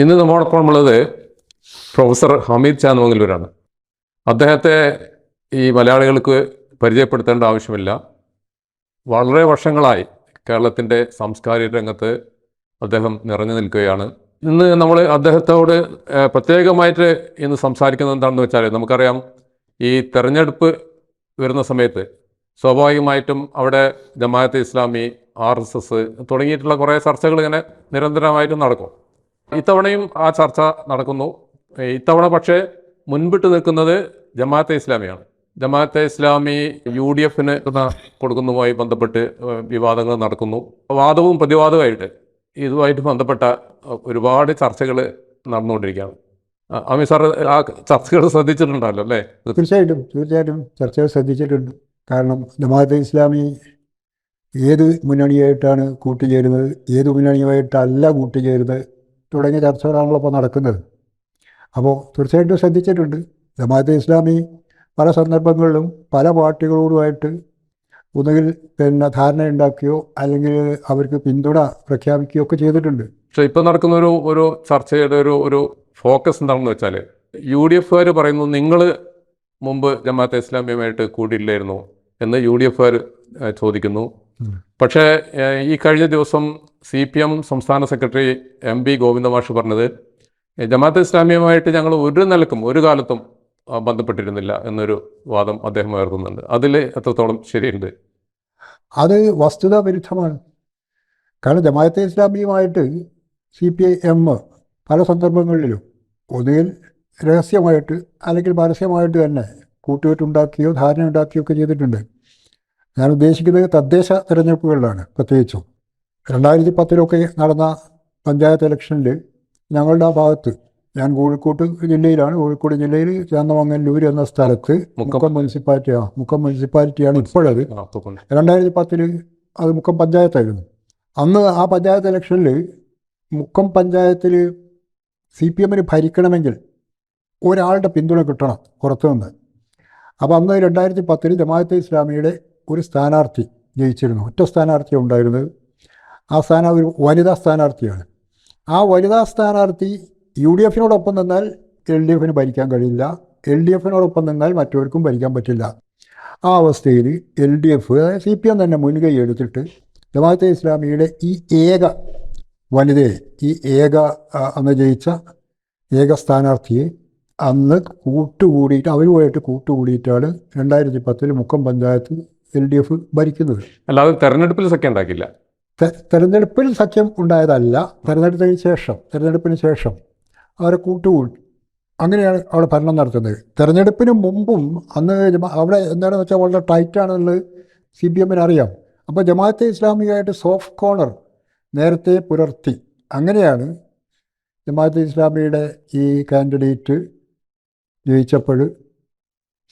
ഇന്ന് നമ്മോടൊപ്പം ഉള്ളത് പ്രൊഫസർ ഹമീദ് ചാനമംഗലൂരാണ് അദ്ദേഹത്തെ ഈ മലയാളികൾക്ക് പരിചയപ്പെടുത്തേണ്ട ആവശ്യമില്ല. വളരെ വർഷങ്ങളായി കേരളത്തിന്റെ സാംസ്കാരിക രംഗത്ത് അദ്ദേഹം നിറഞ്ഞു നിൽക്കുകയാണ്. ഇന്ന് നമ്മൾ അദ്ദേഹത്തോട് പ്രത്യേകമായിട്ട് ഇന്ന് സംസാരിക്കുന്നത് എന്താണെന്ന് വെച്ചാൽ നമുക്കറിയാം ഈ തെരഞ്ഞെടുപ്പ് വരുന്ന സമയത്ത് സ്വാഭാവികമായിട്ടും അവിടെ Jamaat Islami R S S തുടങ്ങിയിട്ടുള്ള കുറേ ചർച്ചകൾ ഇങ്ങനെ നിരന്തരമായിട്ട് നടക്കും. ഇത്തവണയും ആ ചർച്ച നടക്കുന്നു. ഇത്തവണ പക്ഷേ മുൻപിട്ട് നിൽക്കുന്നത് ജമാഅത്തെ ഇസ്ലാമിയാണ്. ജമാഅത്തെ ഇസ്ലാമി യു ഡി എഫിന് കൊടുക്കുന്നതുമായി ബന്ധപ്പെട്ട് വിവാദങ്ങൾ നടക്കുന്നു. വാദവും പ്രതിവാദവുമായിട്ട് ഇതുമായിട്ട് ബന്ധപ്പെട്ട ഒരുപാട് ചർച്ചകൾ നടന്നുകൊണ്ടിരിക്കുകയാണ്. അമി സാർ ആ ചർച്ചകൾ ശ്രദ്ധിച്ചിട്ടുണ്ടല്ലോ അല്ലേ? തീർച്ചയായിട്ടും തീർച്ചയായിട്ടും ചർച്ചകൾ ശ്രദ്ധിച്ചിട്ടുണ്ട്. കാരണം ജമാഅത്തെ ഇസ്ലാമി ഏത് മുന്നണിയായിട്ടാണ് കൂട്ടുചേരുന്നത് ഏത് മുന്നണിയുമായിട്ടല്ല കൂട്ടുചേരുന്നത് തുടങ്ങിയ ചർച്ചകളാണല്ലോ ഇപ്പോൾ നടക്കുന്നത്. അപ്പോൾ തീർച്ചയായിട്ടും ശ്രദ്ധിച്ചിട്ടുണ്ട്. ജമാഅത്തെ ഇസ്ലാമി പല സന്ദർഭങ്ങളിലും പല പാർട്ടികളോടുമായിട്ട് ഒന്നുകിൽ പിന്നെ ധാരണ ഉണ്ടാക്കുകയോ അല്ലെങ്കിൽ അവർക്ക് പിന്തുണ പ്രഖ്യാപിക്കുകയോ ഒക്കെ ചെയ്തിട്ടുണ്ട്. പക്ഷേ ഇപ്പം നടക്കുന്ന ഒരു ഒരു ചർച്ചയുടെ ഒരു ഒരു ഫോക്കസ് എന്താണെന്ന് വെച്ചാൽ യു ഡി എഫുകാർ പറയുന്നു നിങ്ങൾ മുമ്പ് ജമാഅത്തെ ഇസ്ലാമിയുമായിട്ട് കൂടിയില്ലായിരുന്നു എന്ന് യു ഡി എഫുകാർ ചോദിക്കുന്നു പക്ഷേ ഈ കഴിഞ്ഞ ദിവസം സി പി എം സംസ്ഥാന സെക്രട്ടറി എം പി ഗോവിന്ദമാഷ് പറഞ്ഞത് ജമാഅത്ത് ഇസ്ലാമിയുമായിട്ട് ഞങ്ങൾ ഒരു നിലക്കും ഒരു കാലത്തും ബന്ധപ്പെട്ടിരുന്നില്ല എന്നൊരു വാദം അദ്ദേഹം ഉയർത്തുന്നുണ്ട്. അതിൽ എത്രത്തോളം ശരിയുണ്ട്? അത് വസ്തുതാ വിരുദ്ധമാണ്. കാരണം ജമാഅത്തെ ഇസ്ലാമിയുമായിട്ട് സി പി ഐ എം പല സന്ദർഭങ്ങളിലും ഒന്നുകിൽ രഹസ്യമായിട്ട് അല്ലെങ്കിൽ പരസ്യമായിട്ട് തന്നെ കൂട്ടുകെട്ടുണ്ടാക്കിയോ ധാരണ ഉണ്ടാക്കുകയോ ഒക്കെ ചെയ്തിട്ടുണ്ട്. ഞാൻ ഉദ്ദേശിക്കുന്നത് തദ്ദേശ തിരഞ്ഞെടുപ്പുകളിലാണ് പ്രത്യേകിച്ചും. രണ്ടായിരത്തി പത്തിലൊക്കെ നടന്ന പഞ്ചായത്ത് ഇലക്ഷനിൽ ഞങ്ങളുടെ ആ ഭാഗത്ത് ഞാൻ കോഴിക്കോട്ട് ജില്ലയിലാണ്. കോഴിക്കോട് ജില്ലയിൽ ചേന്നമംഗല്ലൂർ എന്ന സ്ഥലത്ത് മുക്കം. മുനിസിപ്പാലിറ്റിയാണ് മുക്കം മുനിസിപ്പാലിറ്റിയാണ് ഇപ്പോഴത്. രണ്ടായിരത്തി പത്തിൽ അത് മുക്കം പഞ്ചായത്തായിരുന്നു. അന്ന് ആ പഞ്ചായത്ത് ഇലക്ഷനിൽ മുക്കം പഞ്ചായത്തിൽ സി പി എമ്മിന് ഭരിക്കണമെങ്കിൽ ഒരാളുടെ പിന്തുണ കിട്ടണം പുറത്തു നിന്ന്. അപ്പോൾ അന്ന് രണ്ടായിരത്തി പത്തിൽ ജമാഅത്തെ ഇസ്ലാമിയുടെ ഒരു സ്ഥാനാർത്ഥി ജയിച്ചിരുന്നു. ഒറ്റ സ്ഥാനാർത്ഥി ഉണ്ടായിരുന്നത് ആ സ്ഥാനം ഒരു വനിതാ സ്ഥാനാർത്ഥിയാണ്. ആ വനിതാ സ്ഥാനാർത്ഥി യു ഡി എഫിനോടൊപ്പം നിന്നാൽ എൽ ഡി എഫിന് ഭരിക്കാൻ കഴിയില്ല. എൽ ഡി എഫിനോടൊപ്പം നിന്നാൽ മറ്റവർക്കും ഭരിക്കാൻ പറ്റില്ല. ആ അവസ്ഥയിൽ L D F C P M തന്നെ മുൻകൈ എടുത്തിട്ട് ജമാഅത്തെ ഇസ്ലാമിയുടെ ഈ ഏക വനിതയെ ഈ ഏക അന്ന് ജയിച്ച ഏക സ്ഥാനാർത്ഥിയെ അന്ന് കൂട്ടുകൂടിയിട്ട് അവരുമായിട്ട് കൂട്ടുകൂടിയിട്ടാണ് രണ്ടായിരത്തി പത്തിൽ Mukkam panchayat L D F ഭരിക്കുന്നത്. അല്ലാതെ തെരഞ്ഞെടുപ്പിൽ സഖ്യം തെരഞ്ഞെടുപ്പിൽ സഖ്യം ഉണ്ടായതല്ല. തെരഞ്ഞെടുപ്പിന് ശേഷം തെരഞ്ഞെടുപ്പിന് ശേഷം അവരെ കൂട്ടുകൂടി. അങ്ങനെയാണ് അവിടെ ഭരണം നടത്തുന്നത്. തെരഞ്ഞെടുപ്പിന് മുമ്പും അന്ന് അവിടെ എന്താണെന്ന് വെച്ചാൽ വളരെ ടൈറ്റാണെന്നുള്ളത് സി പി എമ്മിന് അറിയാം. അപ്പോൾ ജമാഅത്തെ ഇസ്ലാമികമായിട്ട് സോഫ്റ്റ് കോർണർ നേരത്തെ പുലർത്തി. അങ്ങനെയാണ് ജമാഅത്തെ ഇസ്ലാമിയുടെ ഈ കാൻഡിഡേറ്റ് ജയിച്ചപ്പോൾ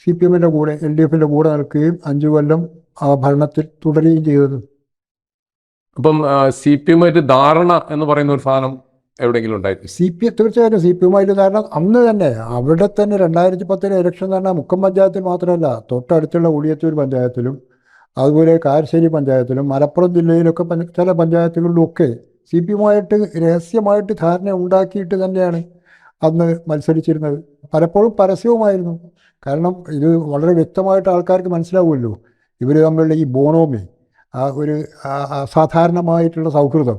സി പി എമ്മിന്റെ കൂടെ എൽ ഡി എഫിന്റെ കൂടെ നിൽക്കുകയും അഞ്ചു കൊല്ലം ആ ഭരണത്തിൽ തുടരുകയും ചെയ്തത്. അപ്പം സി പി എമ്മായിട്ട് ധാരണ എന്ന് പറയുന്ന ഒരു സാധനം എവിടെയെങ്കിലും ഉണ്ടായിരുന്നു സി പി തീർച്ചയായിട്ടും സി പി എമ്മായിട്ട് ധാരണ അന്ന് തന്നെ അവിടെ തന്നെ രണ്ടായിരത്തി പത്തിലെ ഇലക്ഷൻ തന്നെ മുക്കം പഞ്ചായത്തിൽ മാത്രമല്ല തൊട്ടടുത്തുള്ള ഉളിയത്തൂർ പഞ്ചായത്തിലും അതുപോലെ കാരശ്ശേരി പഞ്ചായത്തിലും മലപ്പുറം ജില്ലയിലൊക്കെ ചില പഞ്ചായത്തുകളിലും ഒക്കെ സി പി എമ്മായിട്ട് രഹസ്യമായിട്ട് ധാരണ ഉണ്ടാക്കിയിട്ട് തന്നെയാണ് അന്ന് മത്സരിച്ചിരുന്നത്. പലപ്പോഴും പരസ്യവുമായിരുന്നു. കാരണം ഇത് വളരെ വ്യക്തമായിട്ട് ആൾക്കാർക്ക് മനസ്സിലാവുമല്ലോ. ഇവർ തമ്മിലുള്ള ഈ ബോണോമി ആ ഒരു അസാധാരണമായിട്ടുള്ള സൗഹൃദം.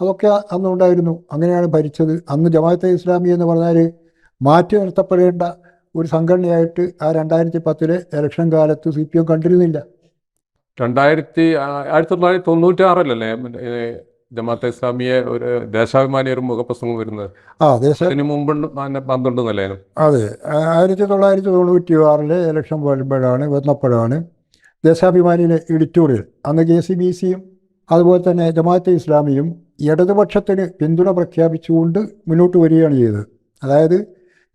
അതൊക്കെ അന്നുണ്ടായിരുന്നു. അങ്ങനെയാണ് ഭരിച്ചത്. അന്ന് ജമാഅത്തെ ഇസ്ലാമി എന്ന് പറഞ്ഞാൽ മാറ്റി നിർത്തപ്പെടേണ്ട ഒരു സംഘടനയായിട്ട് ആ രണ്ടായിരത്തി പത്തിലെ ഇലക്ഷൻ കാലത്ത് സി പി എം കണ്ടിരുന്നില്ല. രണ്ടായിരത്തി ആയിരത്തി തൊള്ളായിരത്തി തൊണ്ണൂറ്റി ആറല്ലേ ജമാഅത്തെ ഇസ്ലാമിയെ ഒരു ദേശാഭിമാനി ഒരു മുഖപ്രസംഗം വരുന്നത്? ആ ദേശ അതിന് മുമ്പ് നിലയിലും അതെ. ആയിരത്തി തൊള്ളായിരത്തി തൊണ്ണൂറ്റി ആറിലെ ഇലക്ഷൻ വരുമ്പോഴാണ് വന്നപ്പോഴാണ് ദേശാഭിമാനിയിലെ എഡിറ്റോറിയൽ അന്ന് കെ സി ബി സിയും അതുപോലെ തന്നെ ജമാഅത്തെ ഇസ്ലാമിയും ഇടതുപക്ഷത്തിന് പിന്തുണ പ്രഖ്യാപിച്ചുകൊണ്ട് മുന്നോട്ട് വരികയാണ് ചെയ്തത്. അതായത്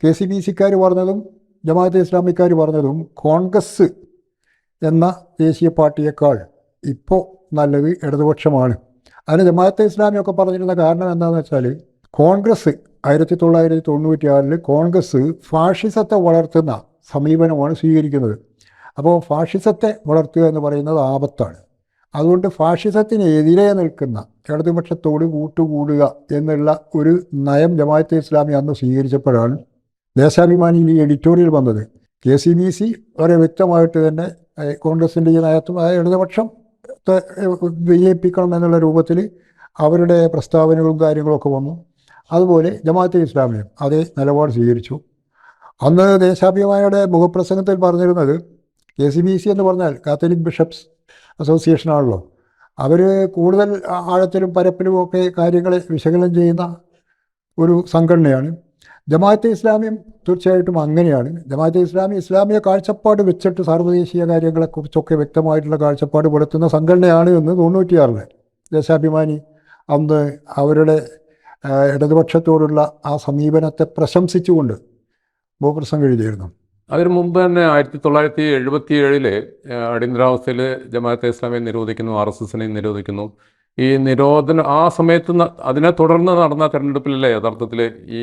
കെ സി ബി സിക്കാർ പറഞ്ഞതും ജമാഅത്തെ ഇസ്ലാമിക്കാർ പറഞ്ഞതും കോൺഗ്രസ് എന്ന ദേശീയ പാർട്ടിയേക്കാൾ ഇപ്പോൾ നല്ലത് ഇടതുപക്ഷമാണ്. അതിന് ജമാഅത്തെ ഇസ്ലാമിയൊക്കെ പറഞ്ഞിരുന്ന കാരണം എന്താണെന്ന് വെച്ചാൽ കോൺഗ്രസ് ആയിരത്തി തൊള്ളായിരത്തി തൊണ്ണൂറ്റി കോൺഗ്രസ് ഫാഷിസത്തെ വളർത്തുന്ന സമീപനമാണ് സ്വീകരിക്കുന്നത്. അപ്പോൾ ഫാഷിസത്തെ വളർത്തുക എന്ന് പറയുന്നത് ആപത്താണ്. അതുകൊണ്ട് ഫാഷിസത്തിനെതിരെ നിൽക്കുന്ന ഇടതുപക്ഷത്തോട് കൂട്ടുകൂടുക എന്നുള്ള ഒരു നയം ജമാഅത്തെ ഇസ്ലാമി അന്ന് സ്വീകരിച്ചപ്പോഴാണ് ദേശാഭിമാനിയിൽ ഈ എഡിറ്റോറിയൽ വന്നത്. കെ സി ബി സി വളരെ വ്യക്തമായിട്ട് തന്നെ കോൺഗ്രസിന്റെ ഈ നയത്തും അതായത് ഇടതുപക്ഷം വിജയിപ്പിക്കണം എന്നുള്ള രൂപത്തിൽ അവരുടെ പ്രസ്താവനകളും കാര്യങ്ങളൊക്കെ വന്നു. അതുപോലെ ജമാഅത്തെ ഇസ്ലാമിയും അതേ നിലപാട് സ്വീകരിച്ചു. അന്ന് ദേശാഭിമാനിയുടെ മുഖപ്രസംഗത്തിൽ പറഞ്ഞിരുന്നത് കെ സി ബി സി എന്ന് പറഞ്ഞാൽ കാത്തലിക് ബിഷപ്സ് അസോസിയേഷനാണല്ലോ അവർ കൂടുതൽ ആഴത്തിലും പരപ്പിലും ഒക്കെ കാര്യങ്ങളെ വിശകലനം ചെയ്യുന്ന ഒരു സംഘടനയാണ്. ജമാഅത്തെ ഇസ്ലാമിയും തീർച്ചയായിട്ടും അങ്ങനെയാണ്. ജമാഅത്തെ ഇസ്ലാമി ഇസ്ലാമിക കാഴ്ചപ്പാട് വെച്ചിട്ട് സാർവദേശീയ കാര്യങ്ങളെക്കുറിച്ചൊക്കെ വ്യക്തമായിട്ടുള്ള കാഴ്ചപ്പാട് പുലർത്തുന്ന സംഘടനയാണ് എന്ന് തൊണ്ണൂറ്റിയാറിൽ ദേശാഭിമാനി അന്ന് അവരുടെ ഇടതുപക്ഷത്തോടുള്ള ആ സമീപനത്തെ പ്രശംസിച്ചുകൊണ്ട് ഭൂപ്രസംഗം എഴുതിയിരുന്നു. അതിനു മുമ്പ് തന്നെ ആയിരത്തി തൊള്ളായിരത്തി എഴുപത്തി ഏഴിൽ അടിയന്തരാവസ്ഥയിൽ ജമാഅത്തെ ഇസ്ലാമിയെ നിരോധിക്കുന്നു ആർ എസ് എസിനെ നിരോധിക്കുന്നു. ഈ നിരോധന ആ സമയത്ത് അതിനെ തുടർന്ന് നടന്ന തെരഞ്ഞെടുപ്പിലല്ലേ യഥാർത്ഥത്തിൽ ഈ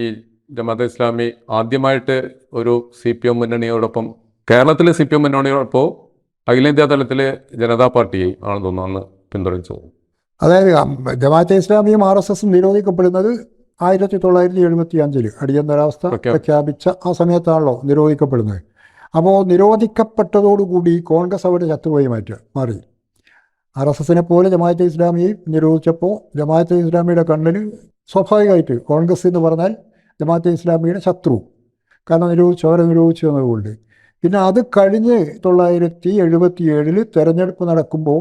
ജമാഅത്തെ ഇസ്ലാമി ആദ്യമായിട്ട് ഒരു സി പി എം മുന്നണിയോടൊപ്പം കേരളത്തിലെ സി പി എം മുന്നണിയോടൊപ്പം അഖിലേന്ത്യാ തലത്തിൽ ജനതാ പാർട്ടിയെ ആണെന്ന് തോന്നുന്നു അന്ന് പിന്തുണച്ചു അതായത് ജമാഅത്തെ ഇസ്ലാമിയും ആർ എസ് എസും നിരോധിക്കപ്പെടുന്നത് ആയിരത്തി തൊള്ളായിരത്തി എഴുപത്തി അഞ്ചിൽ അടിയന്തരാവസ്ഥ പ്രഖ്യാപിച്ച ആ സമയത്താണല്ലോ നിരോധിക്കപ്പെടുന്നത്. അപ്പോൾ നിരോധിക്കപ്പെട്ടതോടുകൂടി കോൺഗ്രസ് അവരുടെ ശത്രുവായി മാറ്റുക മാറി. ആർ എസ് എസിനെ പോലെ ജമാഅത്തെ ഇസ്ലാമിയെ നിരോധിച്ചപ്പോൾ ജമാഅത്തെ ഇസ്ലാമിയുടെ കണ്ണിൽ സ്വാഭാവികമായിട്ട് കോൺഗ്രസ് എന്ന് പറഞ്ഞാൽ ജമാഅത്തെ ഇസ്ലാമിയുടെ ശത്രു. കാരണം നിരോധിച്ചു അവരെ നിരോധിച്ചു എന്നതുകൊണ്ട്. പിന്നെ അത് കഴിഞ്ഞ് തൊള്ളായിരത്തി എഴുപത്തി ഏഴിൽ തെരഞ്ഞെടുപ്പ് നടക്കുമ്പോൾ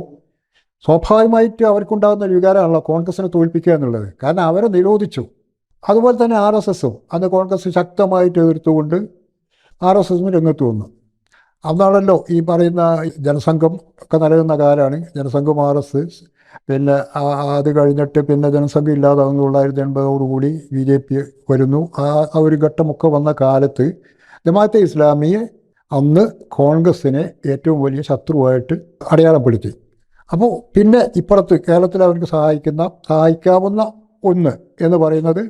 സ്വാഭാവികമായിട്ട് അവർക്കുണ്ടാകുന്ന ഒരു വികാരമാണല്ലോ കോൺഗ്രസിനെ തോൽപ്പിക്കുക എന്നുള്ളത്. കാരണം അവരെ നിരോധിച്ചു. അതുപോലെ തന്നെ ആർ എസ് എസും അന്ന് കോൺഗ്രസ് ശക്തമായിട്ട് എതിർത്തുകൊണ്ട് ആർ എസ് എസും രംഗത്ത് വന്നു. അന്നാണല്ലോ ഈ പറയുന്ന ജനസംഘം ഒക്കെ നൽകുന്ന കാലമാണ്. ജനസംഘം ആർ എസ് പിന്നെ അത് കഴിഞ്ഞിട്ട് പിന്നെ ജനസംഘം ഇല്ലാതാകുന്ന തൊള്ളായിരത്തി എൺപതോടുകൂടി ബി ജെ പി വരുന്നു. ആ ഒരു ഘട്ടമൊക്കെ വന്ന കാലത്ത് ജമാഅത്തെ ഇസ്ലാമിയെ അന്ന് കോൺഗ്രസ്സിനെ ഏറ്റവും വലിയ ശത്രുവായിട്ട് അടയാളപ്പെടുത്തി. അപ്പോൾ പിന്നെ ഇപ്പുറത്ത് കേരളത്തിൽ അവർക്ക് സഹായിക്കുന്ന സഹായിക്കാവുന്ന ഒന്ന് എന്ന് പറയുന്നത്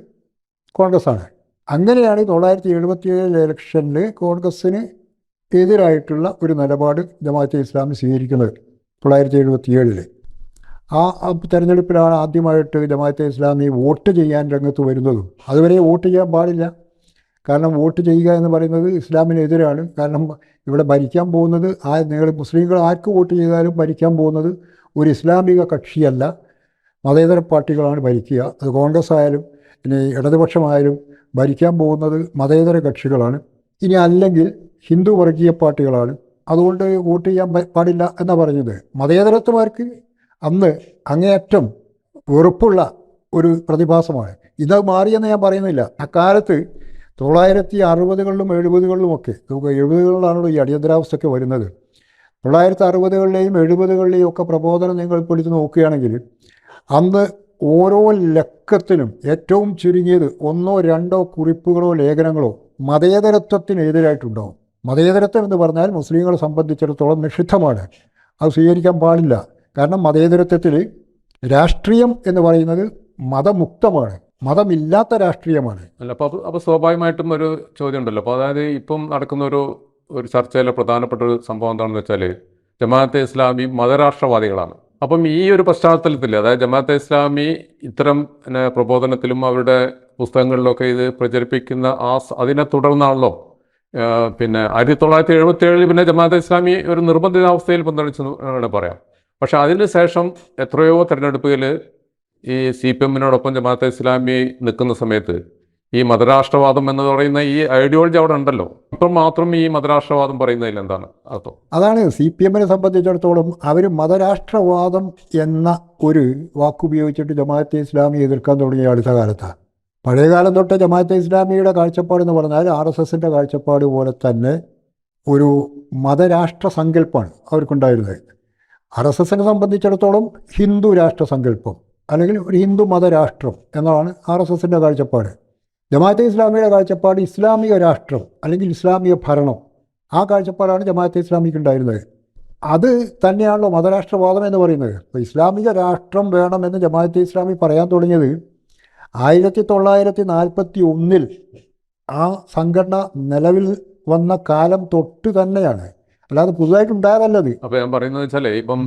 കോൺഗ്രസ്സാണ്. അങ്ങനെയാണ് തൊള്ളായിരത്തി എഴുപത്തി ഏഴ് ഇലക്ഷനിൽ കോൺഗ്രസ്സിന് എതിരായിട്ടുള്ള ഒരു നിലപാട് ജമാഅത്തെ ഇസ്ലാമി സ്വീകരിക്കുന്നത് തൊള്ളായിരത്തി എഴുപത്തി ഏഴിൽ ആ തെരഞ്ഞെടുപ്പിലാണ് ആദ്യമായിട്ട് ജമാഅത്തെ ഇസ്ലാമി വോട്ട് ചെയ്യാൻ രംഗത്ത് വരുന്നതും. അതുവരെ വോട്ട് ചെയ്യാൻ പാടില്ല. കാരണം വോട്ട് ചെയ്യുക എന്ന് പറയുന്നത് ഇസ്ലാമിനെതിരാണ്. കാരണം ഇവിടെ ഭരിക്കാൻ പോകുന്നത് ആ നിങ്ങൾ മുസ്ലിങ്ങൾ ആർക്ക് വോട്ട് ചെയ്താലും ഭരിക്കാൻ പോകുന്നത് ഒരു ഇസ്ലാമിക കക്ഷിയല്ല. മതേതര പാർട്ടികളാണ് ഭരിക്കുക. അത് കോൺഗ്രസ് ആയാലും ഇനി ഇടതുപക്ഷമായാലും ഭരിക്കാൻ പോകുന്നത് മതേതര കക്ഷികളാണ്. ഇനി അല്ലെങ്കിൽ ഹിന്ദു വർഗീയ പാർട്ടികളാണ്. അതുകൊണ്ട് വോട്ട് ചെയ്യാൻ പാടില്ല എന്നാണ് പറഞ്ഞത് മതേതരത്വമാർക്ക് അന്ന് അങ്ങേയറ്റം വെറുപ്പുള്ള ഒരു പ്രതിഭാസമാണ്. ഇത് മാറിയെന്ന് ഞാൻ പറയുന്നില്ല. അക്കാലത്ത് തൊള്ളായിരത്തി അറുപതുകളിലും എഴുപതുകളിലും ഒക്കെ നമുക്ക് എഴുപതുകളിലാണല്ലോ ഈ അടിയന്തരാവസ്ഥയൊക്കെ വരുന്നത്. തൊള്ളായിരത്തി അറുപതുകളിലെയും എഴുപതുകളിലെയും ഒക്കെ പ്രബോധനം നിങ്ങൾ എടുത്ത് നോക്കുകയാണെങ്കിൽ അന്ന് ഓരോ ലക്കത്തിലും ഏറ്റവും ചുരുങ്ങിയത് ഒന്നോ രണ്ടോ കുറിപ്പുകളോ ലേഖനങ്ങളോ മതേതരത്വത്തിനെതിരായിട്ടുണ്ടാവും മതേതരത്വം എന്ന് പറഞ്ഞാൽ മുസ്ലിങ്ങളെ സംബന്ധിച്ചിടത്തോളം നിഷിദ്ധമാണ്. അത് സ്വീകരിക്കാൻ പാടില്ല. കാരണം മതേതരത്വത്തിൽ രാഷ്ട്രീയം എന്ന് പറയുന്നത് മതമുക്തമാണ്. മതമില്ലാത്ത രാഷ്ട്രീയമാണ്. അല്ല അപ്പോൾ അപ്പോൾ സ്വാഭാവികമായിട്ടും ഒരു ചോദ്യം ഉണ്ടല്ലോ അപ്പോൾ അതായത് ഇപ്പം നടക്കുന്ന ഒരു ഒരു ചർച്ചയിലെ പ്രധാനപ്പെട്ട ഒരു സംഭവം എന്താണെന്ന് വെച്ചാൽ ജമാഅത്തെ ഇസ്ലാമി മതരാഷ്ട്രവാദികളാണ്. അപ്പം ഈ ഒരു പശ്ചാത്തലത്തിൽ അതായത് ജമാഅത്തെ ഇസ്ലാമി ഇത്തരം പ്രബോധനത്തിലും അവരുടെ പുസ്തകങ്ങളിലൊക്കെ ഇത് പ്രചരിപ്പിക്കുന്ന ആ അതിനെ തുടർന്നാണല്ലോ പിന്നെ ആയിരത്തി തൊള്ളായിരത്തി എഴുപത്തി ഏഴിൽ പിന്നെ ജമാഅത്തെ ഇസ്ലാമി ഒരു നിർബന്ധിതാവസ്ഥയിൽ പന്തളിച്ചു പറയാം. പക്ഷെ അതിന് ശേഷം എത്രയോ തെരഞ്ഞെടുപ്പുകൾ ഈ സി പി എമ്മിനോടൊപ്പം ജമാഅത്തെ ഇസ്ലാമി നിൽക്കുന്ന സമയത്ത് ഈ മതരാഷ്ട്രവാദം എന്ന് പറയുന്ന ഈ ഐഡിയോളജി അവിടെ ഉണ്ടല്ലോ. അപ്പം മാത്രം ഈ മതരാഷ്ട്രവാദം പറയുന്നതിൽ എന്താണ് അർത്ഥം? അതാണ് സി പി എമ്മിനെ സംബന്ധിച്ചിടത്തോളം അവർ മതരാഷ്ട്രവാദം എന്ന ഒരു വാക്കുപയോഗിച്ചിട്ട് ജമാഅത്തെ ഇസ്ലാമി എതിർക്കാൻ തുടങ്ങിയ അടുത്ത കാലത്താണ് പഴയകാലം തൊട്ട് ജമാഅത്തെ ഇസ്ലാമിയുടെ കാഴ്ചപ്പാട് എന്ന് പറഞ്ഞാൽ ആർ എസ് എസിന്റെ കാഴ്ചപ്പാട് പോലെ തന്നെ ഒരു മതരാഷ്ട്ര സങ്കല്പമാണ് അവർക്കുണ്ടായിരുന്നത്. ആർ എസ് എസിനെ സംബന്ധിച്ചിടത്തോളം ഹിന്ദു രാഷ്ട്ര സങ്കല്പം അല്ലെങ്കിൽ ഒരു ഹിന്ദു മതരാഷ്ട്രം എന്നതാണ് ആർ എസ് എസിന്റെ കാഴ്ചപ്പാട്. ജമാഅത്തെ ഇസ്ലാമിയുടെ കാഴ്ചപ്പാട് ഇസ്ലാമിക രാഷ്ട്രം അല്ലെങ്കിൽ ഇസ്ലാമിക ഭരണം ആ കാഴ്ചപ്പാടാണ് ജമാഅത്തെ ഇസ്ലാമിക്ക് ഉണ്ടായിരുന്നത്. അത് തന്നെയാണല്ലോ മതരാഷ്ട്രവാദം എന്ന് പറയുന്നത്. അപ്പോൾ ഇസ്ലാമിക രാഷ്ട്രം വേണമെന്ന് ജമാഅത്തെ ഇസ്ലാമി പറയാൻ തുടങ്ങിയത് ആയിരത്തി തൊള്ളായിരത്തി നാൽപ്പത്തി ഒന്നിൽ ആ സംഘടന നിലവിൽ വന്ന കാലം തൊട്ട് തന്നെയാണ്. അല്ലാതെ പുതുതായിട്ട് ഉണ്ടായതല്ലത് അപ്പോൾ ഞാൻ പറയുന്നത് വെച്ചാൽ ഇപ്പം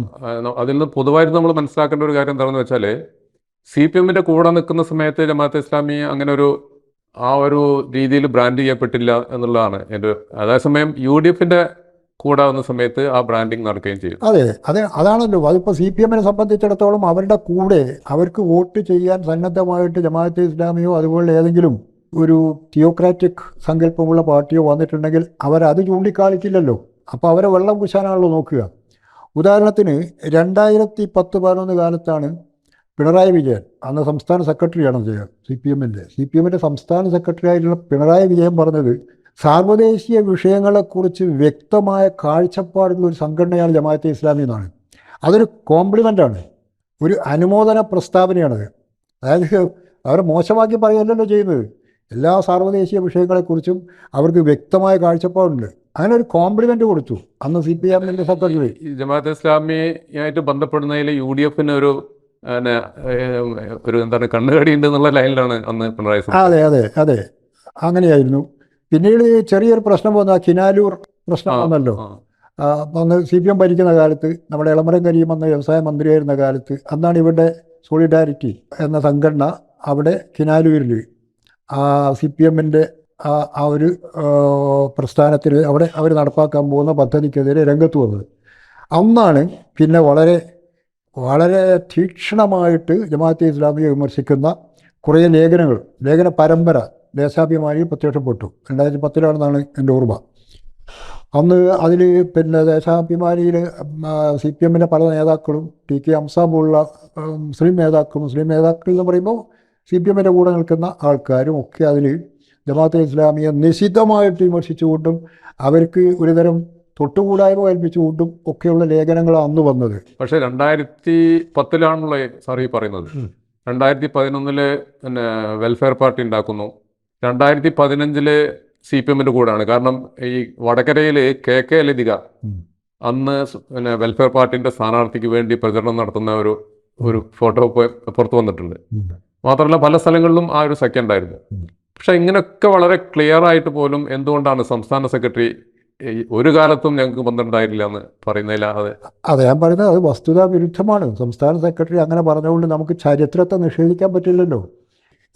അതിൽ നിന്ന് പൊതുവായിട്ട് നമ്മൾ മനസ്സിലാക്കേണ്ട ഒരു കാര്യം എന്താണെന്ന് വെച്ചാൽ സി പി എമ്മിന്റെ കൂടെ നിൽക്കുന്ന സമയത്ത് ജമാഅത്തെ ഇസ്ലാമി അങ്ങനെ ഒരു ആ ഒരു രീതിയിൽ ബ്രാൻഡ് ചെയ്യപ്പെട്ടില്ല എന്നുള്ളതാണ്. എന്റെ അതേസമയം യു ഡി എഫിന്റെ വന്ന സമയത്ത് ആ ബ്രാൻഡിങ് നടക്കുകയും ചെയ്യും അതെ അതെ. അതാണല്ലോ അതിപ്പോൾ സി പി എമ്മിനെ സംബന്ധിച്ചിടത്തോളം അവരുടെ കൂടെ അവർക്ക് വോട്ട് ചെയ്യാൻ സന്നദ്ധമായിട്ട് ജമാഅത്തെ ഇസ്ലാമിയോ അതുപോലെ ഏതെങ്കിലും ഒരു തിയോക്രാറ്റിക് സങ്കല്പമുള്ള പാർട്ടിയോ വന്നിട്ടുണ്ടെങ്കിൽ അവരത് ചൂണ്ടിക്കാണിക്കില്ലല്ലോ. അപ്പോൾ അവരെ വെള്ളം കുശാനാണല്ലോ നോക്കുക. ഉദാഹരണത്തിന് രണ്ടായിരത്തി പത്ത് പതിനൊന്ന് കാലത്താണ് പിണറായി വിജയൻ അന്ന് സംസ്ഥാന സെക്രട്ടറിയാണ് അദ്ദേഹം സി പി എമ്മിന്റെ. സി പി എമ്മിന്റെ സംസ്ഥാന സെക്രട്ടറി ആയിട്ടുള്ള പിണറായി വിജയൻ പറഞ്ഞത് സാർവദേശീയ വിഷയങ്ങളെക്കുറിച്ച് വ്യക്തമായ കാഴ്ചപ്പാടുള്ള ഒരു സംഘടനയാണ് ജമാഅത്തെ ഇസ്ലാമി എന്നാണ്. അതൊരു കോംപ്ലിമെന്റാണ് ഒരു അനുമോദന പ്രസ്താവനയാണത് അതായത് അവരെ മോശമാക്കി പറയുകയല്ലല്ലോ ചെയ്യുന്നത്. എല്ലാ സാർവദേശീയ വിഷയങ്ങളെക്കുറിച്ചും അവർക്ക് വ്യക്തമായ കാഴ്ചപ്പാടുണ്ട്. അങ്ങനെ ഒരു കോംപ്ലിമെന്റ് കൊടുത്തു അന്ന് സി പി എമ്മിന്റെ സെക്രട്ടറി. ജമാഅത്തെ ഇസ്ലാമിയായിട്ട് ബന്ധപ്പെടുന്നതിൽ യു ഡി എഫിന് ഒരു പിന്നെ, ഒരു എന്താണ് കണ്ണുകടി ഉണ്ട് എന്നുള്ള ലൈനിലാണ് അന്ന് പിണറായി അതെ അതെ അതെ. അങ്ങനെയായിരുന്നു. പിന്നീട് ചെറിയൊരു പ്രശ്നം വന്നു. ആ കിനാലൂർ പ്രശ്നം വന്നല്ലോ. അന്ന് സി പി എം ഭരിക്കുന്ന കാലത്ത് നമ്മുടെ ഇളമരം കരിയും എന്ന വ്യവസായ മന്ത്രിയായിരുന്ന കാലത്ത് അന്നാണ് ഇവിടെ സോളിഡാരിറ്റി എന്ന സംഘടന അവിടെ കിനാലൂരിൽ. ആ സി പി എമ്മിന്റെ ആ ഒരു പ്രസ്ഥാനത്തിൽ അവിടെ അവർ നടപ്പാക്കാൻ പോകുന്ന പദ്ധതിക്കെതിരെ രംഗത്ത് വന്നത്. അന്നാണ് പിന്നെ വളരെ വളരെ തീക്ഷണമായിട്ട് ജമാഅത്തെ ഇസ്ലാമിയെ വിമർശിക്കുന്ന കുറേ ലേഖനങ്ങൾ ലേഖന പരമ്പര ദേശാഭിമാനിയിൽ പ്രത്യക്ഷപ്പെട്ടു. രണ്ടായിരത്തി പത്തിലാണെന്നാണ് എന്റെ ഓർമ്മ. അന്ന് അതിൽ പിന്നെ ദേശാഭിമാനിയിൽ സി പി എമ്മിന്റെ പല നേതാക്കളും ടി കെ അംസാം പോലുള്ള മുസ്ലിം നേതാക്കൾ മുസ്ലിം നേതാക്കൾ എന്ന് പറയുമ്പോൾ സി പി എമ്മിന്റെ കൂടെ നിൽക്കുന്ന ആൾക്കാരും ഒക്കെ അതിൽ ജമാഅത്തെ ഇസ്ലാമിയെ നിശിതമായിട്ട് വിമർശിച്ചുകൊണ്ടും അവർക്ക് ഒരുതരം തൊട്ടുകൂടായ്മ കൽപ്പിച്ചുകൊണ്ടും ഒക്കെയുള്ള ലേഖനങ്ങളാണ് അന്ന് വന്നത്. പക്ഷേ രണ്ടായിരത്തി പത്തിലാണല്ലോ സാർ ഈ പറയുന്നത്. രണ്ടായിരത്തി പതിനൊന്നിൽ പിന്നെ വെൽഫെയർ പാർട്ടി ഉണ്ടാക്കുന്നു. രണ്ടായിരത്തി പതിനഞ്ചിൽ സി പി എമ്മിന്റെ കൂടെയാണ് കാരണം ഈ വടകരയിൽ കെ കെ ലതിക. അന്ന് പിന്നെ വെൽഫെയർ പാർട്ടിന്റെ സ്ഥാനാർത്ഥിക്ക് വേണ്ടി പ്രചരണം നടത്തുന്ന ഒരു ഒരു ഫോട്ടോ പുറത്തു വന്നിട്ടുണ്ട്. മാത്രമല്ല പല സ്ഥലങ്ങളിലും ആ ഒരു സെക്കൻഡായിരുന്നു. പക്ഷെ ഇങ്ങനെയൊക്കെ വളരെ ക്ലിയർ ആയിട്ട് പോലും എന്തുകൊണ്ടാണ് സംസ്ഥാന സെക്രട്ടറി ഒരു കാലത്തും ഞങ്ങൾക്ക് ബന്ധമുണ്ടായിട്ടില്ല എന്ന് പറയുന്നതിൽ അത് ഞാൻ പറയുന്നത് അത് വസ്തുതാ വിരുദ്ധമാണ്. സംസ്ഥാന സെക്രട്ടറി അങ്ങനെ പറഞ്ഞുകൊണ്ട് നമുക്ക് ചരിത്രത്തെ നിഷേധിക്കാൻ പറ്റില്ലല്ലോ.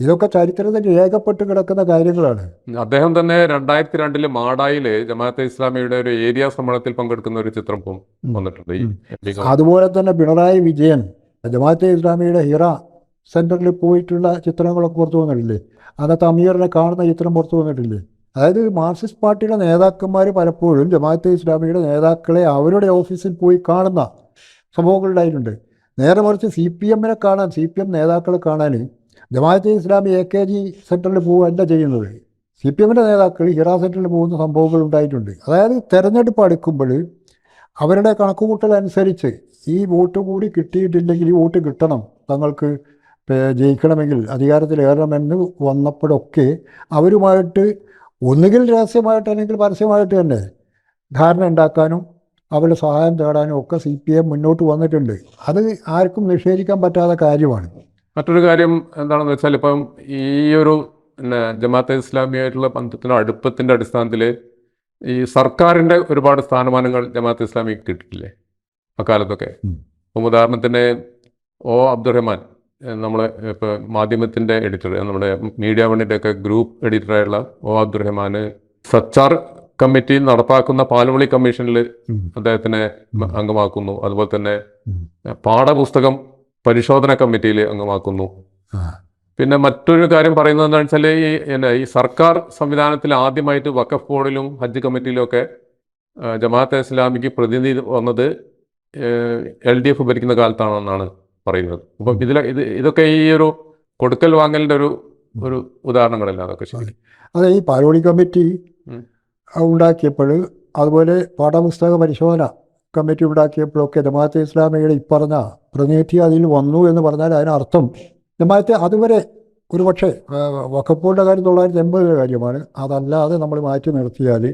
ഇതൊക്കെ ചരിത്രത്തിൽ രേഖപ്പെട്ട് കിടക്കുന്ന കാര്യങ്ങളാണ്. അദ്ദേഹം തന്നെ രണ്ടായിരത്തി രണ്ടിൽ മാടായിൽ ജമാഅത്തെ ഇസ്ലാമിയുടെ ഒരു ഏരിയ സമ്മേളനത്തിൽ പങ്കെടുക്കുന്ന ഒരു ചിത്രം. വന്നിട്ടുണ്ട് അതുപോലെ തന്നെ പിണറായി വിജയൻ ജമാഅത്തെ ഇസ്ലാമിയുടെ ഹിറ സെന്ററിൽ പോയിട്ടുള്ള ചിത്രങ്ങളൊക്കെ പുറത്തു വന്നിട്ടില്ലേ? അന്നത്തെ അമീറിനെ കാണുന്ന ചിത്രം പുറത്തു വന്നിട്ടില്ലേ? അതായത് മാർക്സിസ്റ്റ് പാർട്ടിയുടെ നേതാക്കന്മാർ പലപ്പോഴും ജമാഅത്തെ ഇസ്ലാമിയുടെ നേതാക്കളെ അവരുടെ ഓഫീസിൽ പോയി കാണുന്ന സംഭവങ്ങളുണ്ടായിട്ടുണ്ട് നേരെ മറിച്ച് സി പി എമ്മിനെ കാണാൻ സി പി എം നേതാക്കളെ കാണാൻ Jamaate Islami A K G സെന്ററിൽ പോവുകയല്ല ചെയ്യുന്നത്. സി പി എമ്മിന്റെ നേതാക്കൾ ഹിറ സെന്ററിൽ പോകുന്ന സംഭവങ്ങൾ ഉണ്ടായിട്ടുണ്ട്. അതായത് തെരഞ്ഞെടുപ്പ് അടുക്കുമ്പോൾ അവരുടെ കണക്കുകൂട്ടൽ അനുസരിച്ച് ഈ വോട്ട് കൂടി കിട്ടിയിട്ടില്ലെങ്കിൽ ഈ വോട്ട് കിട്ടണം തങ്ങൾക്ക് ജയിക്കണമെങ്കിൽ അധികാരത്തിലേറണമെന്ന് വന്നപ്പോഴൊക്കെ അവരുമായിട്ട് ഒന്നുകിൽ രഹസ്യമായിട്ട് അല്ലെങ്കിൽ പരസ്യമായിട്ട് തന്നെ ധാരണ ഉണ്ടാക്കാനും അവരുടെ സഹായം തേടാനും ഒക്കെ സി പി എം മുന്നോട്ട് വന്നിട്ടുണ്ട്. അത് ആർക്കും നിഷേധിക്കാൻ പറ്റാത്ത കാര്യമാണ്. മറ്റൊരു കാര്യം എന്താണെന്ന് വെച്ചാൽ ഇപ്പം ഈ ഒരു പിന്നെ ജമാഅത്തെ ഇസ്ലാമിയായിട്ടുള്ള ബന്ധത്തിന്റെ അടുപ്പത്തിന്റെ അടിസ്ഥാനത്തിൽ ഈ സർക്കാരിന്റെ ഒരുപാട് സ്ഥാനമാനങ്ങൾ ജമാഅത്തെ ഇസ്ലാമിക്ക് കിട്ടിയിട്ടില്ലേ? അക്കാലത്തൊക്കെ. ഉദാഹരണത്തിന് ഒ അബ്ദുറഹ്മാൻ. നമ്മൾ ഇപ്പോൾ മാധ്യമത്തിന്റെ എഡിറ്റർ നമ്മുടെ മീഡിയ വണ്ണിന്റെ ഒക്കെ ഗ്രൂപ്പ് എഡിറ്ററായുള്ള ഒ അബ്ദുറഹ്മാൻ സച്ചാർ കമ്മിറ്റിയിൽ നടപ്പാക്കുന്ന പാലുമളി കമ്മീഷനിൽ അദ്ദേഹത്തിനെ അംഗമാക്കുന്നു. അതുപോലെ തന്നെ പാഠപുസ്തകം പരിശോധന കമ്മിറ്റിയിൽ അംഗമാക്കുന്നു. പിന്നെ മറ്റൊരു കാര്യം പറയുന്നത് എന്താണെന്ന് വെച്ചാൽ ഈ എന്നാ ഈ സർക്കാർ സംവിധാനത്തിൽ ആദ്യമായിട്ട് വഖഫ് ബോർഡിലും ഹജ്ജ് കമ്മിറ്റിയിലും ഒക്കെ ജമാഅത്തെ ഇസ്ലാമിക്ക് പ്രതിനിധി വന്നത് എൽ ഡി എഫ് ഭരിക്കുന്ന കാലത്താണെന്നാണ്. പറയുന്നത്. അപ്പം ഇതിൽ ഇത് ഇതൊക്കെ ഈ ഒരു കൊടുക്കൽ വാങ്ങലിന്റെ ഒരു ഒരു ഉദാഹരണങ്ങളല്ല അതൊക്കെ ശരി അതെ. ഈ പാലോണി കമ്മിറ്റി ഉണ്ടാക്കിയപ്പോൾ അതുപോലെ പാഠപുസ്തക പരിശോധന കമ്മിറ്റി ഉണ്ടാക്കിയപ്പോഴൊക്കെ ജമാഅത്തെ ഇസ്ലാമിയുടെ ഇപ്പറഞ്ഞ പ്രതിനിധി അതിൽ വന്നു എന്ന് പറഞ്ഞാൽ അതിനർത്ഥം ജമാഅത്തെ അതുവരെ ഒരു പക്ഷേ വക്കപ്പോളിന്റെ കാര്യം തൊള്ളായിരത്തി എൺപതിലെ കാര്യമാണ്. അതല്ലാതെ നമ്മൾ മാറ്റി നിർത്തിയാൽ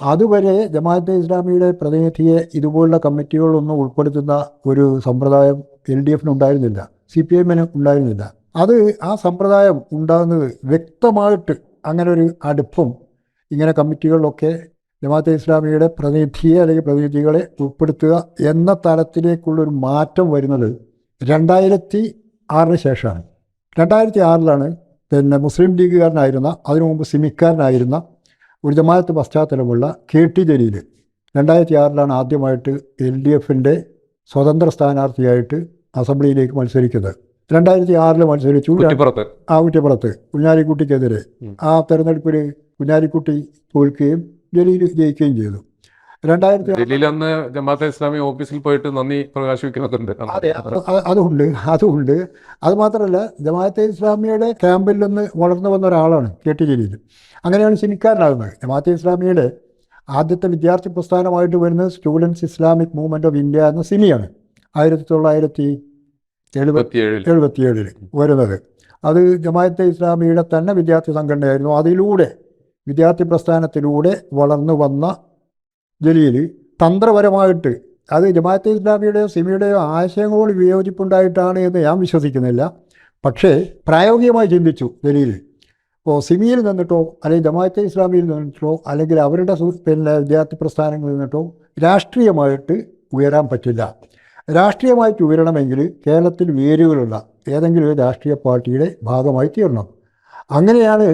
അതുവരെ ജമാഅത്തെ ഇസ്ലാമിയുടെ പ്രതിനിധിയെ ഇതുപോലുള്ള കമ്മിറ്റികളൊന്നും ഉൾപ്പെടുത്തുന്ന ഒരു സമ്പ്രദായം എൽ ഡി എഫിന് ഉണ്ടായിരുന്നില്ല സി പി എമ്മിന് ഉണ്ടായിരുന്നില്ല. അത് ആ സമ്പ്രദായം ഉണ്ടാകുന്നത് വ്യക്തമായിട്ട് അങ്ങനെ ഒരു അടുപ്പം ഇങ്ങനെ കമ്മിറ്റികളിലൊക്കെ ജമാഅത്തെ ഇസ്ലാമിയുടെ പ്രതിനിധിയെ അല്ലെങ്കിൽ പ്രതിനിധികളെ ഉൾപ്പെടുത്തുക എന്ന തലത്തിലേക്കുള്ളൊരു മാറ്റം വരുന്നത് രണ്ടായിരത്തി ആറിന് ശേഷമാണ്. രണ്ടായിരത്തി ആറിലാണ് പിന്നെ മുസ്ലിം ലീഗുകാരനായിരുന്ന അതിനു മുമ്പ് സിമിക്കാരനായിരുന്ന ഒരു ജമാഅത്ത് പശ്ചാത്തലമുള്ള കെ ടി ജലീൽ രണ്ടായിരത്തി ആറിലാണ് ആദ്യമായിട്ട് എൽ ഡി എഫിന്റെ സ്വതന്ത്ര സ്ഥാനാർത്ഥിയായിട്ട് അസംബ്ലിയിലേക്ക് മത്സരിക്കുന്നത്. രണ്ടായിരത്തി ആറിൽ മത്സരിച്ചു ആ കുറ്റിപ്പുറത്ത്. കുഞ്ഞാലിക്കുട്ടിക്കെതിരെ. ആ തെരഞ്ഞെടുപ്പിൽ കുഞ്ഞാലിക്കുട്ടി തോൽക്കുകയും ജലീൽ ജയിക്കുകയും ചെയ്തു. രണ്ടായിരത്തി ഡൽഹിയിൽ അന്ന് ജമാഅത്തെ ഇസ്ലാമി ഓഫീസിൽ പോയിട്ട് നന്ദി പ്രകാശിപ്പിക്കുന്നൊക്കെ അത് അതുണ്ട് അതുണ്ട്. അത് മാത്രമല്ല ജമാഅത്തെ ഇസ്ലാമിയുടെ ക്യാമ്പിൽ നിന്ന് വളർന്നു വന്ന ഒരാളാണ് കെ ടി ജലീൽ അങ്ങനെയാണ് സിനിക്കാരനാകുന്നത്. ജമാഅത്തെ ഇസ്ലാമിയുടെ ആദ്യത്തെ വിദ്യാർത്ഥി പ്രസ്ഥാനമായിട്ട് വരുന്നത് students Islamic movement of India എന്ന സിമിയാണ്. ആയിരത്തി തൊള്ളായിരത്തി എഴുപത്തി എഴുപത്തിയേഴിൽ വരുന്നത്. അത് ജമാഅത്തെ ഇസ്ലാമിയുടെ തന്നെ വിദ്യാർത്ഥി സംഘടനയായിരുന്നു. അതിലൂടെ വിദ്യാർത്ഥി പ്രസ്ഥാനത്തിലൂടെ വളർന്നു വന്ന ജലീൽ തന്ത്രപരമായിട്ട് അത് ജമാഅത്തെ ഇസ്ലാമിയുടെയോ സിമിയുടെയോ ആശയങ്ങളോട് വിയോജിപ്പുണ്ടായിട്ടാണ് എന്ന് ഞാൻ വിശ്വസിക്കുന്നില്ല. പക്ഷേ പ്രായോഗികമായി ചിന്തിച്ചു ജലീൽ. ഇപ്പോൾ സിമിയിൽ നിന്നിട്ടോ അല്ലെങ്കിൽ ജമാഅത്തെ ഇസ്ലാമിയിൽ നിന്നിട്ടോ അല്ലെങ്കിൽ അവരുടെ പിന്നെ വിദ്യാർത്ഥി പ്രസ്ഥാനങ്ങളിൽ നിന്നിട്ടോ രാഷ്ട്രീയമായിട്ട് ഉയരാൻ പറ്റില്ല. രാഷ്ട്രീയമായിട്ട് ഉയരണമെങ്കിൽ കേരളത്തിൽ വേരുകളുള്ള ഏതെങ്കിലും ഒരു രാഷ്ട്രീയ പാർട്ടിയുടെ ഭാഗമായി തീരണം. അങ്ങനെയാണ്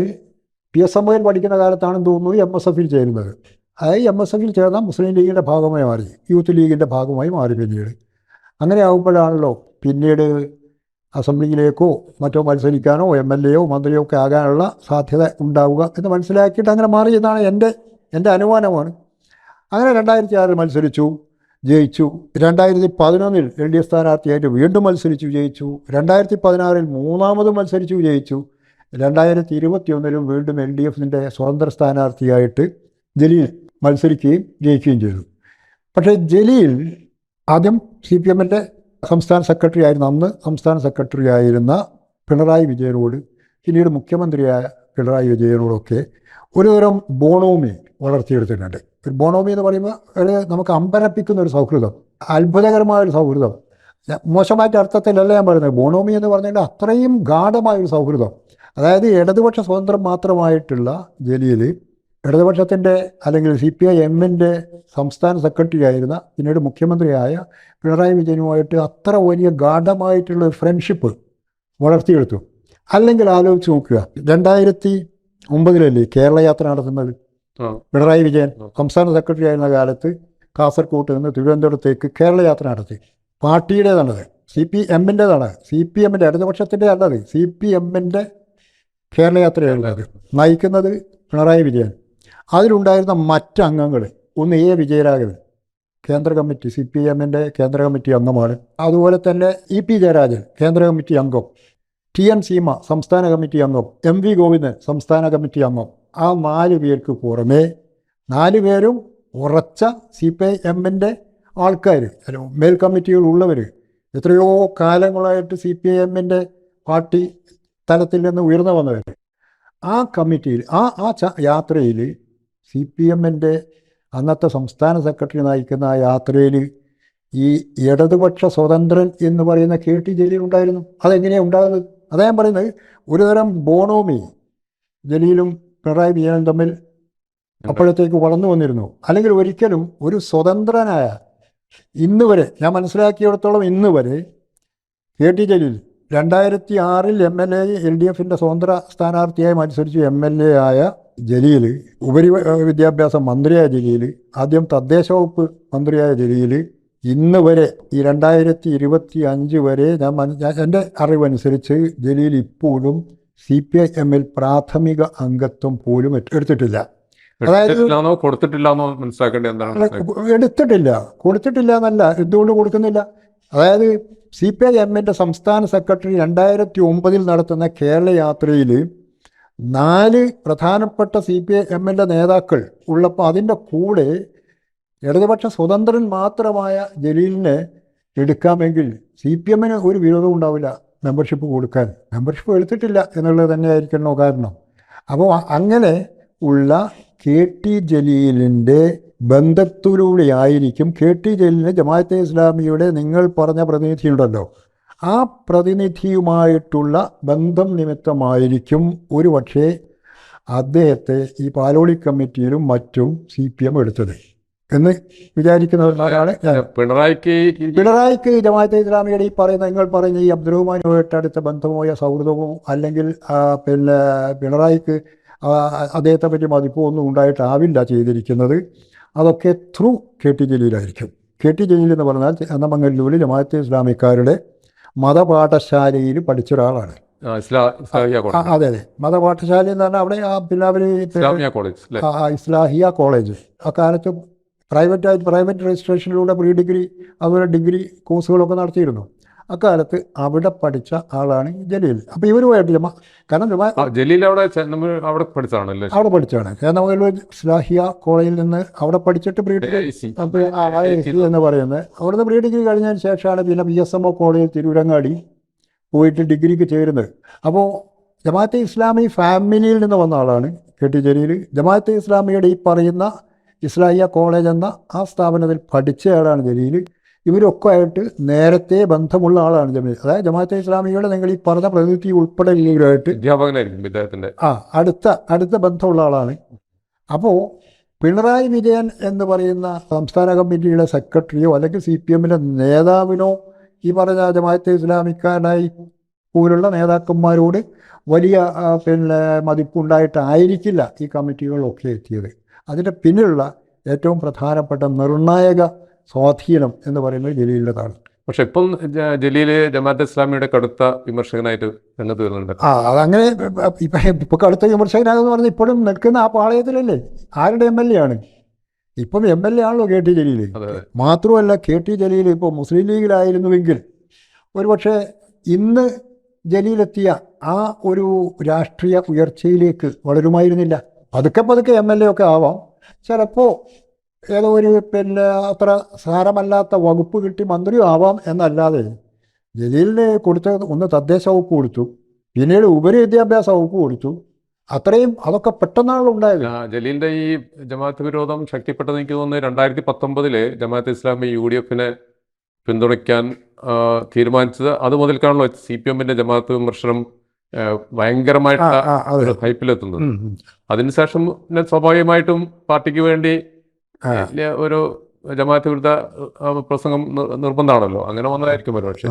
പി എസ് എം പഠിക്കുന്ന കാലത്താണെന്ന് തോന്നുന്നു എം എസ് എഫിൽ ചേരുന്നത്. അതായത് എം എസ് എഫിൽ ചേർന്ന മുസ്ലിം ലീഗിന്റെ ഭാഗമായി മാറി യൂത്ത് ലീഗിന്റെ ഭാഗമായി മാറി പിന്നീട്. അങ്ങനെ ആകുമ്പോഴാണല്ലോ പിന്നീട് അസംബ്ലിയിലേക്കോ മറ്റോ മത്സരിക്കാനോ എം എൽ എയോ മന്ത്രിയോ ഒക്കെ ആകാനുള്ള സാധ്യത ഉണ്ടാവുക എന്ന് മനസ്സിലാക്കിയിട്ട് അങ്ങനെ മാറി എന്നാണ് എന്റെ എന്റെ അനുമാനമാണ്. അങ്ങനെ രണ്ടായിരത്തി ആറിൽ മത്സരിച്ചു ജയിച്ചു. രണ്ടായിരത്തി പതിനൊന്നിൽ എൽ ഡി എഫ് സ്ഥാനാർത്ഥിയായിട്ട് വീണ്ടും മത്സരിച്ചു ജയിച്ചു. രണ്ടായിരത്തി പതിനാറിൽ മൂന്നാമതും മത്സരിച്ചു ജയിച്ചു. രണ്ടായിരത്തി ഇരുപത്തിയൊന്നിലും വീണ്ടും എൽ ഡി എഫിന്റെ സ്വതന്ത്ര സ്ഥാനാർത്ഥിയായിട്ട് ജലീൽ മത്സരിക്കുകയും ജയിക്കുകയും ചെയ്തു. പക്ഷേ ജലീൽ ആദ്യം സി പി എമ്മിന്റെ സംസ്ഥാന സെക്രട്ടറി ആയിരുന്ന അന്ന് സംസ്ഥാന സെക്രട്ടറി ആയിരുന്ന പിണറായി വിജയനോട് പിന്നീട് മുഖ്യമന്ത്രിയായ പിണറായി വിജയനോടൊക്കെ ഒരുതരം ബോണോമി വളർത്തിയെടുത്തിട്ടുണ്ട്. ഒരു ബോണോമി എന്ന് പറയുമ്പോൾ ഒരു നമുക്ക് അമ്പരപ്പിക്കുന്ന ഒരു സൗഹൃദം അത്ഭുതകരമായ ഒരു സൗഹൃദം. മോശമായിട്ട് അർത്ഥത്തിലല്ല ഞാൻ പറയുന്നത്. ബോണോമി എന്ന് പറഞ്ഞാൽ അത്രയും ഗാഠമായൊരു സൗഹൃദം. അതായത് ഇടതുപക്ഷ സ്വതന്ത്രം മാത്രമായിട്ടുള്ള ജലീൽ ഇടതുപക്ഷത്തിന്റെ അല്ലെങ്കിൽ സി പി ഐ എമ്മിന്റെ സംസ്ഥാന സെക്രട്ടറി ആയിരുന്ന പിന്നീട് മുഖ്യമന്ത്രിയായ പിണറായി വിജയനുമായിട്ട് അത്ര വലിയ ഗാഠമായിട്ടുള്ള ഫ്രണ്ട്ഷിപ്പ് വളർത്തിയെടുത്തു. അല്ലെങ്കിൽ ആലോചിച്ച് നോക്കുക രണ്ടായിരത്തി ഒമ്പതിലല്ലേ കേരള യാത്ര നടത്തുന്നത്? പിണറായി വിജയൻ സംസ്ഥാന സെക്രട്ടറി ആയിരുന്ന കാലത്ത് കാസർകോട്ട് നിന്ന് തിരുവനന്തപുരത്തേക്ക് കേരള യാത്ര നടത്തി. പാർട്ടിയുടേതാണത് സി പി എമ്മിന്റെതാണ് സി പി എമ്മിന്റെ ഇടതുപക്ഷത്തിന്റെ അല്ലത് സി പി എമ്മിന്റെ കേരള നയിക്കുന്നത് പിണറായി വിജയൻ. അതിലുണ്ടായിരുന്ന മറ്റംഗങ്ങൾ ഒന്ന് എ വിജയരാഘവൻ കേന്ദ്ര കമ്മിറ്റി സി പി എമ്മിന്റെ കേന്ദ്ര കമ്മിറ്റി അംഗമാണ്. അതുപോലെ തന്നെ ഇ പി ജയരാജൻ കേന്ദ്ര കമ്മിറ്റി അംഗം. ടി എൻ സീമ സംസ്ഥാന കമ്മിറ്റി അംഗം. എം വി ഗോവിന്ദൻ സംസ്ഥാന കമ്മിറ്റി അംഗം. ആ നാല് പേർക്ക് പുറമേ നാല് പേരും ഉറച്ച സി പി ഐ എമ്മിന്റെ ആൾക്കാർ മേൽ കമ്മിറ്റികൾ ഉള്ളവർ എത്രയോ കാലങ്ങളായിട്ട് സി പി ഐ എമ്മിന്റെ പാർട്ടി തലത്തിൽ നിന്ന് ഉയർന്നു വന്നവർ ആ കമ്മിറ്റിയിൽ ആ ആ യാത്രയിൽ സി പി എമ്മിന്റെ അന്നത്തെ സംസ്ഥാന സെക്രട്ടറി നയിക്കുന്ന ആ യാത്രയിൽ ഈ ഇടതുപക്ഷ സ്വതന്ത്രൻ എന്ന് പറയുന്ന കെ ടി ജലീൽ ഉണ്ടായിരുന്നു. അതെങ്ങനെയാണ് ഉണ്ടാകുന്നത്? അതാ ഞാൻ പറയുന്നത്. ഒരുതരം ബോണോമി ജലീലും പിണറായി വിജയനും തമ്മിൽ അപ്പോഴത്തേക്ക് വളർന്നു വന്നിരുന്നു. അല്ലെങ്കിൽ ഒരിക്കലും ഒരു സ്വതന്ത്രനായ ഇന്ന് വരെ ഞാൻ മനസ്സിലാക്കിയിടത്തോളം ഇന്ന് വരെ കെ ടി ജലീൽ രണ്ടായിരത്തി ആറിൽ M L A L D എഫിന്റെ സ്വതന്ത്ര സ്ഥാനാർത്ഥിയായി മത്സരിച്ചു എം എൽ എ ആയ ജലീൽ ഉപരി വിദ്യാഭ്യാസ മന്ത്രിയായ ജലീൽ ആദ്യം തദ്ദേശ വകുപ്പ് മന്ത്രിയായ ജലീൽ ഇന്ന് വരെ ഈ രണ്ടായിരത്തി ഇരുപത്തി അഞ്ച് വരെ ഞാൻ എന്റെ അറിവനുസരിച്ച് ജലീൽ ഇപ്പോഴും സി പി ഐ എമ്മിൽ പ്രാഥമിക അംഗത്വം പോലും എടു- എടുത്തിട്ടില്ല. അതായത് എടുത്തിട്ടില്ല. കൊടുത്തിട്ടില്ല എന്നല്ല. എന്തുകൊണ്ട് കൊടുക്കുന്നില്ല? അതായത് സി പി ഐ എമ്മിന്റെ സംസ്ഥാന സെക്രട്ടറി രണ്ടായിരത്തി ഒമ്പതിൽ നടത്തുന്ന കേരള യാത്രയിൽ നാല് പ്രധാനപ്പെട്ട സി പി ഐ എമ്മിന്റെ നേതാക്കൾ ഉള്ളപ്പോൾ അതിന്റെ കൂടെ ഇടതുപക്ഷ സ്വതന്ത്രൻ മാത്രമായ ജലീലിനെ എടുക്കാമെങ്കിൽ സി പി എമ്മിന് ഒരു വിരോധം ഉണ്ടാവില്ല മെമ്പർഷിപ്പ് കൊടുക്കാൻ. മെമ്പർഷിപ്പ് എടുത്തിട്ടില്ല എന്നുള്ളത് തന്നെയായിരിക്കണോ കാരണം? അപ്പോൾ അങ്ങനെ ഉള്ള കെ ടി ജലീലിന്റെ ബന്ധത്തിലൂടെയായിരിക്കും കെ ടി ജലീലിന് ജമാഅത്തെ ഇസ്ലാമിയുടെ നിങ്ങൾ പറഞ്ഞ പ്രതിനിധിയുണ്ടല്ലോ. ആ പ്രതിനിധിയുമായിട്ടുള്ള ബന്ധം നിമിത്തമായിരിക്കും ഒരു പക്ഷേ അദ്ദേഹത്തെ ഈ പാലോളി കമ്മിറ്റിയിലും മറ്റും സി പി എം എടുത്തത്. എന്ന് വിചാരിക്കുന്നവരാണ് പിണറായിക്ക് പിണറായിക്ക് ജമാഅത്തെ ഇസ്ലാമിയുടെ ഈ പറയുന്ന നിങ്ങൾ പറയുന്ന ഈ അബ്ദുറഹ്മാനുമായിട്ട് അടുത്ത ബന്ധമോ സൗഹൃദമോ അല്ലെങ്കിൽ പിന്നെ പിണറായിക്ക് അദ്ദേഹത്തെ പറ്റി മതിപ്പോ ഒന്നും ഉണ്ടായിട്ടാവില്ല ചെയ്തിരിക്കുന്നത്. അതൊക്കെ ത്രൂ കെ ടി ജലീലായിരിക്കും കെ ടി ജലീൽ എന്ന് പറഞ്ഞാൽ അന്നമംഗല്ലൂരിൽ ജമാഅത്ത് ഇസ്ലാമിക്കാരുടെ മതപാഠശാലയിൽ പഠിച്ച ഒരാളാണ്. അതെ അതെ. മതപാഠശാല എന്ന് പറഞ്ഞാൽ അവിടെ ആ പിന്നെ അവർ ഇസ്ലാമിയ കോളേജ് ആ, കാലത്ത് ഇസ്ലാഹിയ പ്രൈവറ്റായിട്ട് പ്രൈവറ്റ് രജിസ്ട്രേഷനിലൂടെ പ്രീ ഡിഗ്രി അതുപോലെ ഡിഗ്രി കോഴ്സുകളൊക്കെ നടത്തിയിരുന്നു. അക്കാലത്ത് അവിടെ പഠിച്ച ആളാണ് ജലീൽ. അപ്പോൾ ഇവരുമായിട്ട് ജമാ കാരണം ജമാ ജലീൽ അവിടെ അവിടെ പഠിച്ചതാണല്ലോ? അവിടെ പഠിച്ചാണ് സ്ലാഹിയ ഇസ്ലാഹിയ കോളേജിൽ നിന്ന് അവിടെ പഠിച്ചിട്ട് പ്രീ ഡിഗ്രി എന്ന് പറയുന്നത്. അവിടുന്ന് പ്രീ ഡിഗ്രി കഴിഞ്ഞതിന് ശേഷമാണ് പിന്നെ B S M O college Tirurangadi പോയിട്ട് ഡിഗ്രിക്ക് ചേരുന്നത്. അപ്പോൾ ജമാഅത്തെ ഇസ്ലാമി ഫാമിലിയിൽ നിന്ന് വന്ന ആളാണ് കെ ടി ജലീൽ. ജമാഅത്തെ ഇസ്ലാമിയുടെ ഈ പറയുന്ന ഇസ്ലാഹിയ കോളേജ് എന്ന ആ സ്ഥാപനത്തിൽ പഠിച്ച ആളാണ് ജലീൽ. ഇവരൊക്കെ ആയിട്ട് നേരത്തെ ബന്ധമുള്ള ആളാണ് ജമീൽ. അതായത് ജമാഅത്തെ ഇസ്ലാമിയുടെ നിങ്ങൾ ഈ പറഞ്ഞ പ്രതിനിധി ഉൾപ്പെടെ ഇവരുമായിട്ട് അധ്യാപകനായിരിക്കും ആ അടുത്ത അടുത്ത ബന്ധമുള്ള ആളാണ്. അപ്പോൾ പിണറായി വിജയൻ എന്ന് പറയുന്ന സംസ്ഥാന കമ്മിറ്റിയുടെ സെക്രട്ടറിയോ അല്ലെങ്കിൽ സി പി എമ്മിന്റെ നേതാവിനോ ഈ പറഞ്ഞ ജമാഅത്തെ ഇസ്ലാമിക്കാരായി പോലുള്ള നേതാക്കന്മാരോട് വലിയ പിന്നെ മതിപ്പുണ്ടായിട്ടായിരിക്കില്ല ഈ കമ്മിറ്റികളൊക്കെ എത്തിയത്. അതിന്റെ പിന്നിലുള്ള ഏറ്റവും പ്രധാനപ്പെട്ട നിർണായക സ്വാധീനം എന്ന് പറയുന്നത് ജലീലിന്റെതാണ്. പക്ഷെ ഇപ്പം ജലീൽ ജലീൽ ജമാഅത്ത് ഇസ്ലാമിയുടെ കടുത്ത വിമർശകനായിട്ട് രംഗത്ത് വരുന്നുണ്ട്. ആ അതങ്ങനെ ഇപ്പം ഇപ്പോൾ കടുത്ത വിമർശകനാണെന്ന് പറഞ്ഞാൽ ഇപ്പോഴും നിൽക്കുന്ന ആ പാളയത്തിലല്ലേ? ആരുടെ എം എൽ എ ആണ്? ഇപ്പം എം എൽ എ ആണല്ലോ കെ ടി ജലീൽ അതെ മാത്രമല്ല കെ ടി ജലീൽ ഇപ്പോൾ മുസ്ലിം ലീഗിലായിരുന്നുവെങ്കിൽ ഒരുപക്ഷെ ഇന്ന് ജലീലെത്തിയ ആ ഒരു രാഷ്ട്രീയ ഉയർച്ചയിലേക്ക് വളരുമായിരുന്നില്ല. പതുക്കെ പതുക്കെ എം എൽ എ ഒക്കെ ആവാം. ചിലപ്പോൾ ഏതോ ഒരു പിന്നെ അത്ര സാരമല്ലാത്ത വകുപ്പ് കിട്ടി മന്ത്രിയും ആവാം എന്നല്ലാതെ ജലീലിന് കൊടുത്ത ഒന്ന് തദ്ദേശ വകുപ്പ് കൊടുത്തു പിന്നീട് ഉപരി വിദ്യാഭ്യാസ വകുപ്പ് കൊടുത്തു അത്രയും അതൊക്കെ പെട്ടെന്നാണല്ലോ ഉണ്ടായത് ജലീലിന്റെ ഈ ജമാഅത്ത് വിരോധം ശക്തിപ്പെട്ടത് എനിക്ക് തോന്നുന്നത് രണ്ടായിരത്തി പത്തൊമ്പതിൽ ജമാഅത്ത് ഇസ്ലാമി യു ഡി എഫിനെ പിന്തുണയ്ക്കാൻ തീരുമാനിച്ചത് അത് മുതൽക്കാണല്ലോ സി പി എമ്മിന്റെ ജമാഅത്ത് വിമർശനം ഭയങ്കരമായിട്ട് ഹൈപ്പിലെത്തുന്നത്. അതിനുശേഷം സ്വാഭാവികമായിട്ടും പാർട്ടിക്ക് വേണ്ടി. വലിയ ഒരു ജമാഅത്ത് വിരുദ്ധ പ്രസംഗം നിർ- നിർബന്ധമാണല്ലോ. അങ്ങനെ വന്നതായിരിക്കും ഒരു പക്ഷേ.